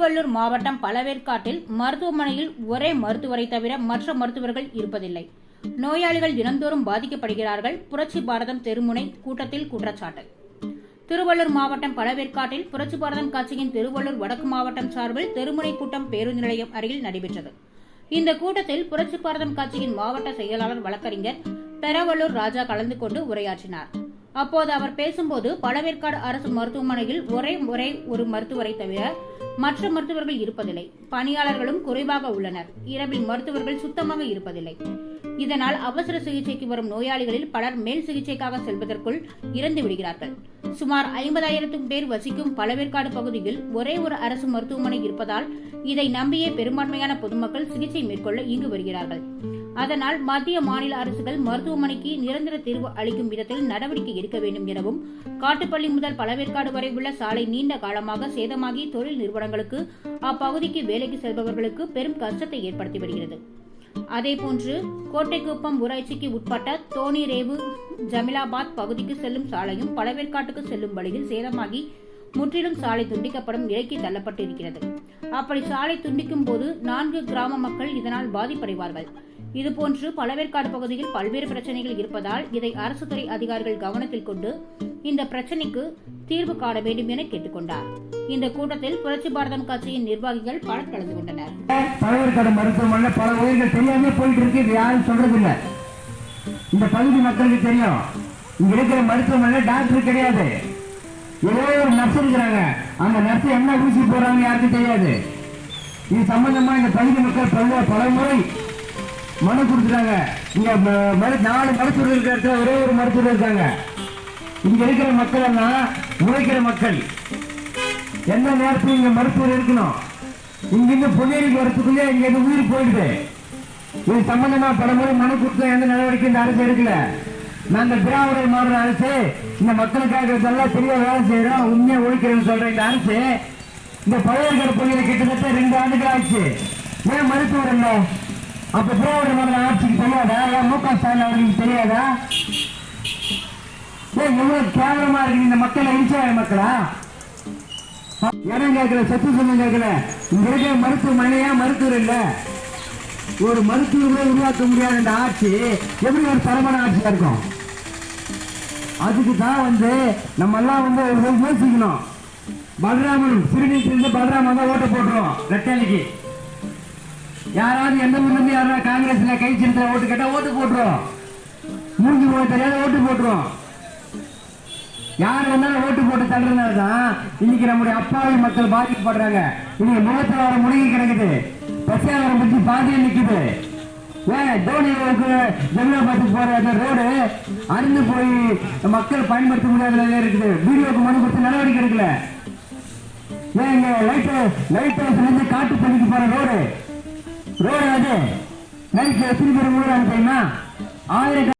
திருவள்ளூர் மாவட்டம் பழவேற்காட்டில் மருத்துவமனையில் ஒரே மருத்துவரை தவிர மற்ற மருத்துவர்கள் இருப்பதில்லை. நோயாளிகள் தினந்தோறும் பாதிக்கப்படுகிறார்கள். புரட்சி பாரதம் தெருமுனை கூட்டத்தில் குற்றச்சாட்டு. திருவள்ளூர் மாவட்டம் பழவேற்காட்டில் புரட்சி பாரதம் கட்சியின் திருவள்ளூர் வடக்கு மாவட்டம் சார்பில் தெருமுனை கூட்டம் பேருந்து நிலையம் அருகில் நடைபெற்றது. இந்த கூட்டத்தில் புரட்சி பாரதம் கட்சியின் மாவட்ட செயலாளர் வழக்கறிஞர் பெரவல்லூர் ராஜா கலந்து கொண்டு உரையாற்றினார். அப்போது அவர் பேசும்போது பழவேற்காடு அரசு மருத்துவமனையில் ஒரே ஒரே ஒரு மருத்துவரை தவிர மற்ற மருத்துவர்கள் இருப்பதில்லை. பணியாளர்களும் குறைவாக உள்ளனர். இரவில் மருத்துவர்கள் சுத்தமாக இருப்பதில்லை. இதனால் அவசர சிகிச்சைக்கு வரும் நோயாளிகளில் பலர் மேல் சிகிச்சைக்காக செல்வதற்குள் இறந்து விடுகிறார்கள். சுமார் ஐம்பதாயிரத்துக்கும் பேர் வசிக்கும் பழவேற்காடு பகுதியில் ஒரே ஒரு அரசு மருத்துவமனை இருப்பதால் இதை நம்பியே பெரும்பான்மையான பொதுமக்கள் சிகிச்சை மேற்கொள்ள இங்கு வருகிறார்கள். அதனால் மத்திய மாநில அரசுகள் மருத்துவமனைக்கு நிரந்தர தீர்வு அளிக்கும் விதத்தில் நடவடிக்கை எடுக்க வேண்டும் எனவும் காட்டுப்பள்ளி முதல் பழவேற்காடு வரை உள்ள சாலை நீண்ட காலமாக சேதமாகி தொழில் நிறுவனங்களுக்கு அப்பகுதிக்கு வேலைக்கு செல்பவர்களுக்கு பெரும் கஷ்டத்தை ஏற்படுத்தி வருகிறது. அதேபோன்று கோட்டைக்குப்பம் ஊராட்சிக்கு உட்பட்ட தோணிரேவு ஜமிலாபாத் பகுதிக்கு செல்லும் சாலையும் பழவேற்காட்டுக்கு செல்லும் வழியில் சேதமாகி முற்றிலும் சாலை துண்டிக்கப்படும் நிலைக்கு தள்ளப்பட்டிருக்கிறது. அப்படி சாலை துண்டிக்கும் போது நான்கு கிராம மக்கள் இதனால் பாதிப்படைவார்கள். இதுபோன்று பழவேற்காடு பகுதியில் பல்வேறு பிரச்சனைகள் இருப்பதால் இதை அரசு துறை அதிகாரிகள் கவனத்தில் கொண்டு இந்த பிரச்சனைக்கு தீர்வு காண வேண்டும் என கேட்டுக்கொண்டார். இந்த கூட்டத்தில் புரட்சி பாரதம் கட்சியின் நிர்வாகிகள் பலர் கலந்து கொண்டனர். பழவேற்காடு மருத்துவமனையில் பல உயிர்கள் தெரியாம போயிட்டு இருக்கு இது யாரும் சொல்றது இல்ல இந்த பகுதி மக்களுக்கு தெரியும். இங்க இருக்கிற மருத்துவமனையில டாக்டர் கிடையாது. ஏதோ ஒரு நர்ஸ் இருக்கிறாங்க. அந்த நர்ஸ் என்ன ஊசி போடுறாங்க யாருக்கும் தெரியாது. இது சம்பந்தமா இந்த பகுதி மக்கள் பல பல முறை மனு கொடுத்துட்டாங்க. இங்க நாலு மருத்துவர் இருக்கிற இடத்துல ஒரே ஒரு மருத்துவர் இருக்காங்க. இங்க இருக்கிற மக்கள் எல்லாம் உழைக்கிற மக்கள். எந்த நேரத்தில் இங்க மருத்துவர் இருக்கணும்? இங்கிருந்து புகையிலுக்கு வரத்துக்குள்ளே இங்க இருந்து உயிர் போயிடுது. இது சம்பந்தமா பல முறை மனு கொடுத்தா எந்த நடவடிக்கை இந்த அரசு எடுக்கல. நாங்க திராவிட மாநில அரசு இந்த மக்களுக்காக இதெல்லாம் பெரிய வேலை செய்யறோம் உண்மையை ஒழிக்கிறேன்னு சொல்ற இந்த அரசு இந்த பழையர்கடை பகுதியில் கிட்டத்தட்ட ரெண்டு ஆண்டுகள் ஆச்சு ஏன் மருத்துவர் இல்லை அப்ப திராவிட மாநில ஆட்சிக்கு தெரியாதா? ஏன் மு க ஸ்டாலின் அவர்களுக்கு தெரியாதா? ஏன் எவ்வளவு கேவலமா இருக்கு இந்த மக்கள் இன்சாய மக்களா? இடம் கேட்கல சத்து சொந்தம் கேட்கல. இங்க இருக்கிற மருத்துவமனையா? மருத்துவர் இல்லை. ஒரு மருத்துவரை உருவாக்க முடியாத இந்த ஆட்சி எப்படி ஒரு தரமான ஆட்சியா இருக்கும்? அதுக்கு தான் வந்து நம்ம எல்லாம் வந்து ஒரு யோசிக்கணும். பலராமன் சிறுநீட்டிலிருந்து பலராமன் தான் ஓட்ட போட்டுருவோம் ரெட்டாலிக்கு யாராவது எந்த ஊர்லேருந்து யாராவது காங்கிரஸ்ல கை சின்னத்துல ஓட்டு கேட்டால் ஓட்டு போட்டுருவோம். மூஞ்சி போக தெரியாத ஓட்டு போட்டுருவோம். யார் வேணாலும் ஓட்டு போட்டு தள்ளுறதுனால தான் இன்னைக்கு நம்முடைய அப்பாவி மக்கள் பாதிக்கப்படுறாங்க. இன்னைக்கு முகத்தில் வர முழுகி கிடக்குது. பச்சையாவரம் பற்றி பாதியில் நிற்குது ஏன் தோனி பார்த்து போற அந்த ரோடு. அருந்து போய் மக்கள் பயன்படுத்த முடியாத இருக்குது. வீடியோக்கு மனு கொடுத்து நடவடிக்கை எடுக்கல. ஏன் இங்க லைட் லைட் ஹவுஸ்லேருந்து காட்டு பண்ணிக்கு போற ரோடு. ரோடு அது. நைட்ல எத்தனை பேர் மூடுறாங்க தெரியுமா ஆயிரம்